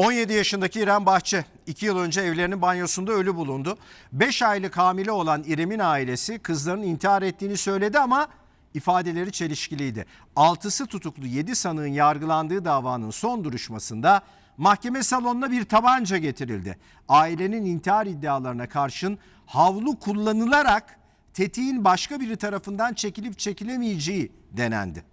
17 yaşındaki İrem Bahçe 2 yıl önce evlerinin banyosunda ölü bulundu. 5 aylık hamile olan İrem'in ailesi kızlarının intihar ettiğini söyledi ama ifadeleri çelişkiliydi. 6'sı tutuklu 7 sanığın yargılandığı davanın son duruşmasında mahkeme salonuna bir tabanca getirildi. Ailenin intihar iddialarına karşın havlu kullanılarak tetiğin başka biri tarafından çekilip çekilemeyeceği denendi.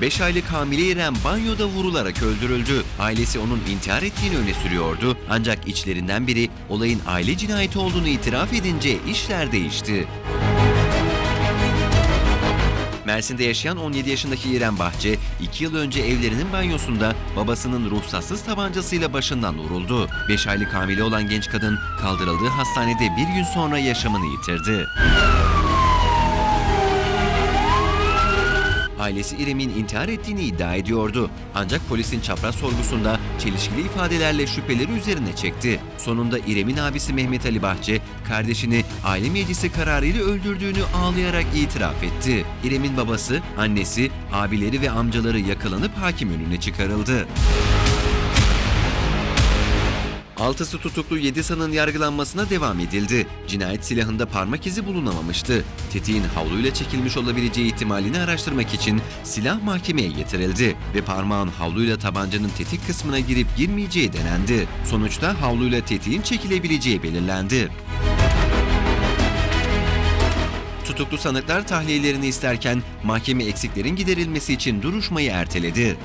Beş aylık hamile İrem banyoda vurularak öldürüldü. Ailesi onun intihar ettiğini öne sürüyordu. Ancak içlerinden biri olayın aile cinayeti olduğunu itiraf edince işler değişti. Mersin'de yaşayan 17 yaşındaki İrem Bahçe, 2 yıl önce evlerinin banyosunda babasının ruhsatsız tabancasıyla başından vuruldu. 5 aylık hamile olan genç kadın kaldırıldığı hastanede bir gün sonra yaşamını yitirdi. Ailesi İrem'in intihar ettiğini iddia ediyordu. Ancak polisin çapraz sorgusunda çelişkili ifadelerle şüpheleri üzerine çekti. Sonunda İrem'in abisi Mehmet Ali Bahçe, kardeşini aile meclisi kararıyla öldürdüğünü ağlayarak itiraf etti. İrem'in babası, annesi, abileri ve amcaları yakalanıp hakim önüne çıkarıldı. Altısı tutuklu 7 sanığın yargılanmasına devam edildi. Cinayet silahında parmak izi bulunamamıştı. Tetiğin havluyla çekilmiş olabileceği ihtimalini araştırmak için silah mahkemeye getirildi ve parmağın havluyla tabancanın tetik kısmına girip girmeyeceği denendi. Sonuçta havluyla tetiğin çekilebileceği belirlendi. Tutuklu sanıklar tahliyelerini isterken mahkeme eksiklerin giderilmesi için duruşmayı erteledi.